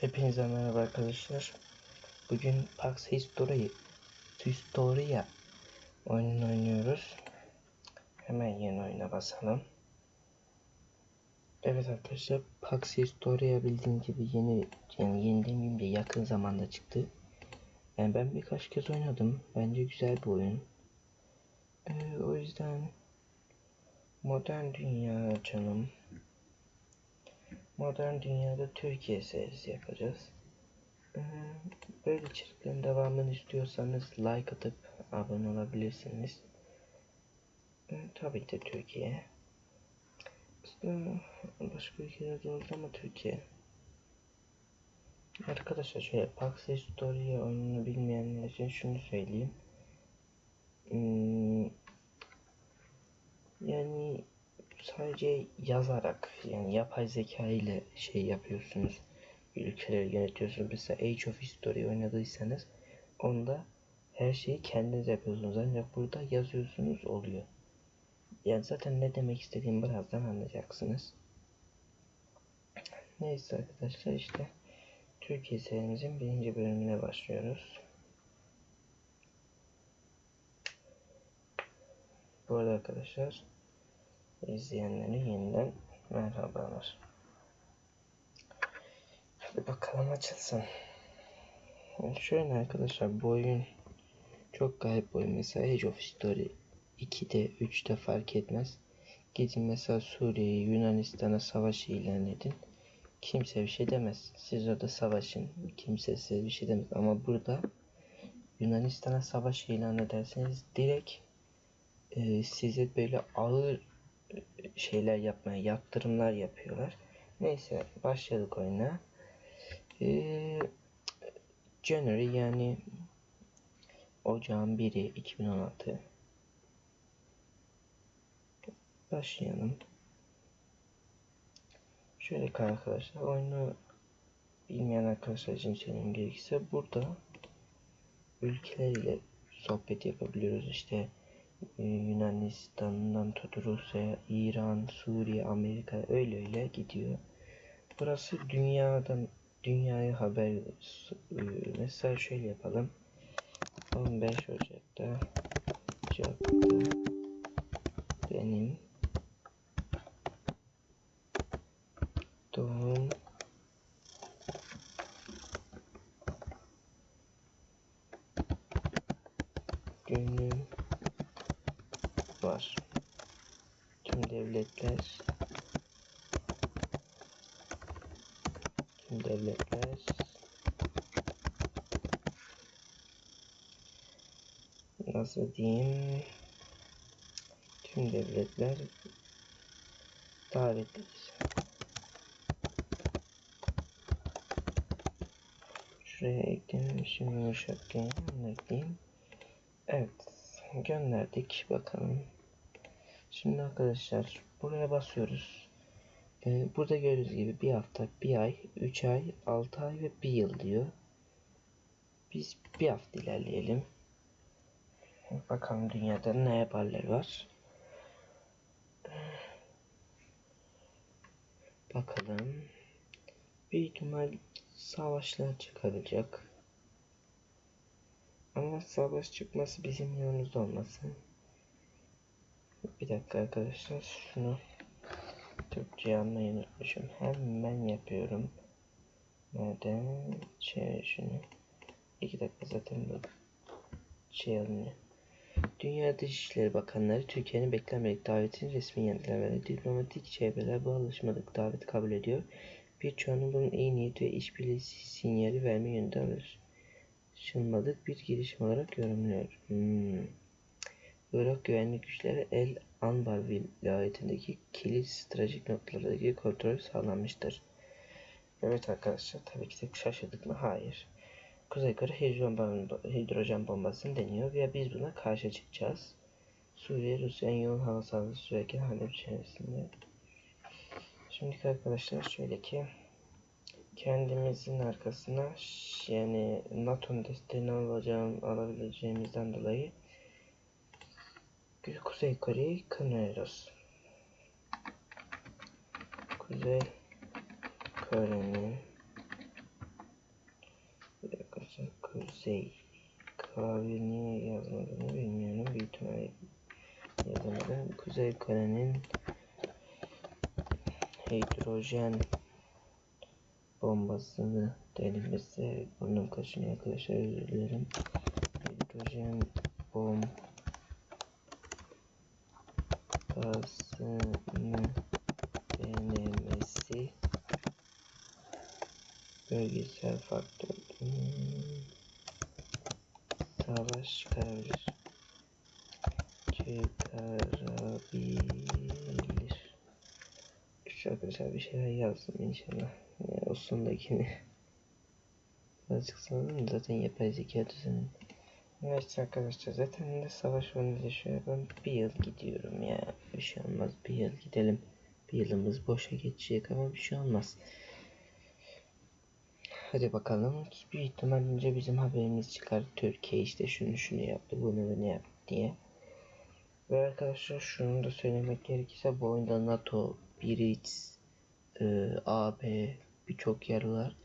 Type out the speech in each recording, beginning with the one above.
Hepinize merhaba arkadaşlar. Bugün Pax History Historia oyununu oynuyoruz. Hemen yeni oyuna basalım. Evet arkadaşlar Pax Historia bildiğiniz gibi yeni yani yeni demeyeyim de yakın zamanda çıktı. Yani ben birkaç kez oynadım. Bence güzel bir oyun. Ee, o yüzden modern dünya canım. Modern dünyada Türkiye serisi yapacağız. Ee, Böyle içeriklerin devamını istiyorsanız like atıp abone olabilirsiniz. Ee, Tabii ki Türkiye. Aslında başka ülkelerde oldu ama Türkiye. Arkadaşlar şöyle Pax Historia oyununu bilmeyenler için şunu söyleyeyim. Hmm, yani sadece yazarak yani yapay zeka ile şey yapıyorsunuz. Ülkeleri yönetiyorsunuz. Mesela Age of History oynadıysanız onda her şeyi kendiniz yapıyorsunuz. Ancak burada yazıyorsunuz oluyor. Yani zaten ne demek istediğimi birazdan anlayacaksınız. Neyse arkadaşlar işte Türkiye serimizin birinci bölümüne başlıyoruz. Bu arada arkadaşlar izleyenlere yeniden merhabalar. Hadi bakalım açılsın. Şöyle arkadaşlar bu oyun çok bir oyun. Mesela Age of History 2'de 3'te fark etmez. Gidin mesela Suriye'ye Yunanistan'a savaş ilan edin. Kimse bir şey demez. Siz orada savaşın. Kimse size bir şey demez. Ama burada Yunanistan'a savaş ilan ederseniz direkt e, size böyle ağır şeyler yapmaya, yaptırımlar yapıyorlar. Neyse başladık oyuna. Ee, January yani Ocağın 1'i 2016 Başlayalım. Şöyle arkadaşlar oyunu bilmeyen arkadaşlar için söyleyeyim gerekirse burada ülkeler ile sohbet yapabiliyoruz. İşte Yunanistan'dan tut Rusya, İran, Suriye, Amerika öyle öyle gidiyor. Burası dünyadan dünyaya haber e, mesela şöyle yapalım. 15 Ocak'ta Ocak'ta benim devletler tüm devletler nasıl diyeyim tüm devletler davetlidir. Şuraya eklememişim yumuşak onu ekleyeyim. Evet gönderdik bakalım. Şimdi arkadaşlar buraya basıyoruz. Ee, burada gördüğünüz gibi bir hafta, bir ay, üç ay, altı ay ve bir yıl diyor. Biz bir hafta ilerleyelim. Bakalım dünyada ne haberler var. Bakalım. Büyük ihtimal savaşlar çıkaracak. Ama savaş çıkması bizim yanımızda olmasın. Bir dakika arkadaşlar şunu Türkçe almayı unutmuşum. Hemen yapıyorum. Nereden? Şey şunu. İki dakika zaten bu şey alınıyor. Dünya Dışişleri Bakanları Türkiye'nin beklenmedik davetini resmi yanıtlamada diplomatik çevreler bu alışmadık daveti kabul ediyor. Birçoğunun bunun iyi niyet ve işbirliği sinyali verme yönünde anlaşılmadık bir girişim olarak yorumluyor. Hmm. Irak güvenlik güçleri El Anbar vilayetindeki kilit stratejik noktalardaki kontrol sağlanmıştır. Evet arkadaşlar tabii ki de şaşırdık mı? Hayır. Kuzey Kore hidrojen, bomba, bombasını deniyor ve biz buna karşı çıkacağız. Suriye Rusya'nın yoğun hava saldırısı sürerken Halep içerisinde. Şimdi arkadaşlar şöyle ki kendimizin arkasına yani NATO'nun desteğini alacağım, alabileceğimizden dolayı Kuzey Kore'yi kınıyoruz. Kuzey Kore'nin Kuzey. Klavye niye yazmadığını bilmiyorum. Büyük ihtimalle yazamadım. Kuzey Kore'nin hidrojen bombasını denemesi. Burnum kaşınıyor arkadaşlar özür. Hidrojen bombasını denemesi bölgesel faktör savaş çıkarabilir çıkarabilir şu arkadaşlar bir şeyler yazdım inşallah yani o sondakini birazcık sanırım zaten yapay zeka düzeni Evet arkadaşlar zaten de savaş önleşiyor. Ben bir yıl gidiyorum ya. Bir şey olmaz. Bir yıl gidelim. Bir yılımız boşa geçecek ama bir şey olmaz. Hadi bakalım. Büyük ihtimalle bizim haberimiz çıkar. Türkiye işte şunu şunu yaptı, bunu bunu yaptı diye. Ve arkadaşlar şunu da söylemek gerekirse bu oyunda NATO, BRICS, e, AB birçok yer var.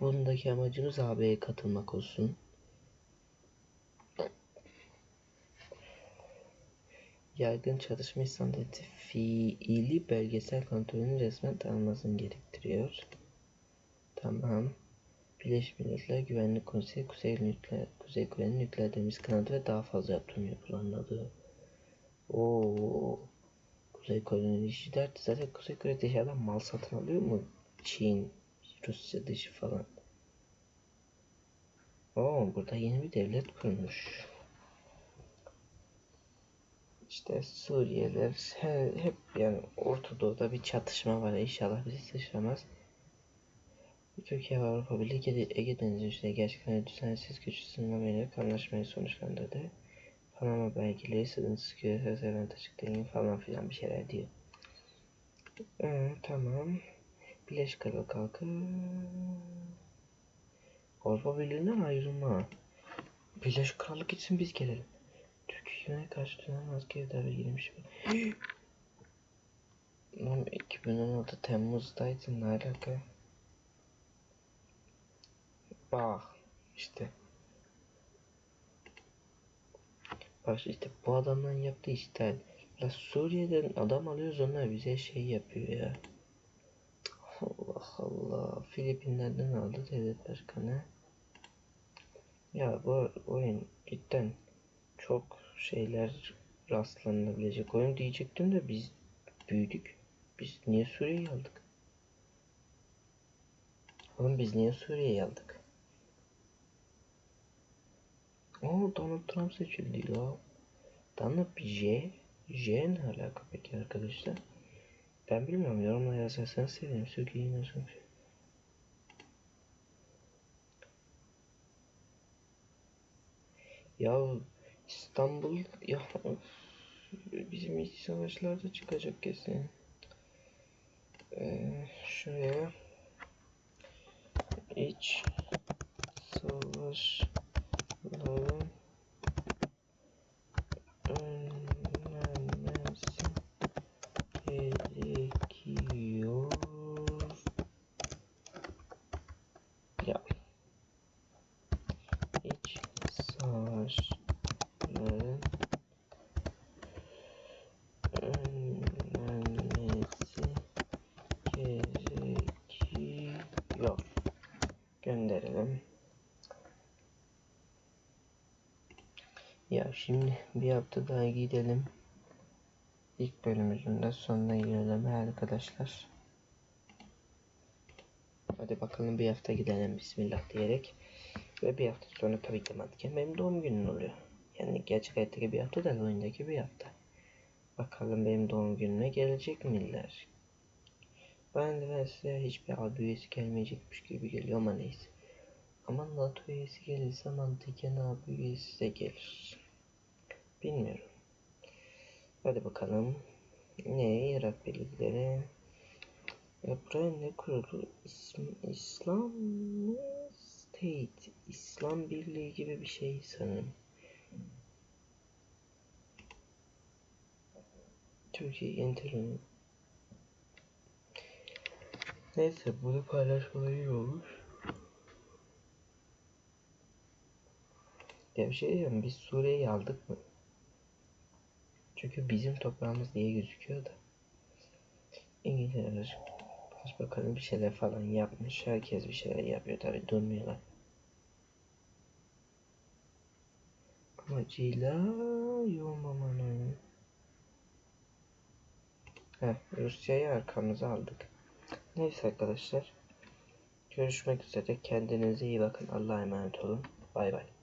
Bundaki amacımız AB'ye katılmak olsun. Yaygın çalışma standartı fiili belgesel kontrolünün resmen tanınmasını gerektiriyor. Tamam. Birleşmiş Milletler Güvenlik Konseyi Kuzey, nükleer, Kuzey Kore'nin nükleer deniz kanadı ve daha fazla yaptırım yapılanladı. Oo. Kuzey Kore'nin işi derdi. Zaten Kuzey Kore dışarıdan mal satın alıyor mu? Çin, Rusya dışı falan. Oo, burada yeni bir devlet kurmuş. İşte Suriyeliler hep yani Orta Doğu'da bir çatışma var. İnşallah bizi sıçramaz. Türkiye ve Avrupa Birliği Ege Denizi üstüne gerçekten düzensiz güç sınırma yönelik anlaşmayı sonuçlandırdı. Panama belgeleri sınırsız küresel seven açıklayın falan filan bir şeyler diyor. Ee, tamam. Birleşik Krallık halkı Avrupa Birliği'nden ayrılma. Birleşik Krallık için biz gelelim. Türkiye'ye karşı düzenli askeri darbe girmiş. Lan 2016 Temmuz'daydı ne alaka? Bak işte. Bak işte bu adamdan yaptığı işten. La Suriye'den adam alıyoruz onlar bize şey yapıyor ya. Allah Allah. Filipinler'den aldı devlet başkanı. Ya bu oyun cidden çok şeyler rastlanabilecek oyun diyecektim de biz büyüdük. Biz niye Suriye'yi aldık? Oğlum biz niye Suriye'yi aldık? Oo Donald Trump seçildi ya. Donald J. J ne alaka peki arkadaşlar? Ben bilmiyorum yorumla yazarsanız sevinirim. Türkiye'yi nasıl şey. Ya İstanbul ya bizim iç savaşlarda çıkacak kesin. Ee, şuraya iç savaşların Ya şimdi bir hafta daha gidelim. İlk bölümümüzün de sonuna gelelim arkadaşlar. Hadi bakalım bir hafta gidelim bismillah diyerek. Ve bir hafta sonra tabii ki mantıken benim doğum günüm oluyor. Yani gerçek hayattaki bir hafta da oyundaki bir hafta. Bakalım benim doğum günüme gelecek miler? Ben de size hiçbir abi üyesi gelmeyecekmiş gibi geliyor ama neyse. Ama NATO üyesi gelirse mantıken abi üyesi de gelir. Bilmiyorum. Hadi bakalım. Ne? Irak birlikleri. Ya buraya ne kuruldu? İsm, İslam State. İslam Birliği gibi bir şey sanırım. Türkiye Enter'ın Neyse bunu paylaşmaları iyi olmuş. Ya bir şey diyeceğim biz Suriye'yi aldık mı? Çünkü bizim toprağımız diye gözüküyor da. İngilizler Başbakanı bir şeyler falan yapmış. Herkes bir şeyler yapıyor tabi durmuyorlar. Amacıyla yoğmamanın. Heh, Rusya'yı arkamıza aldık. Neyse arkadaşlar. Görüşmek üzere. Kendinize iyi bakın. Allah'a emanet olun. Bay bay.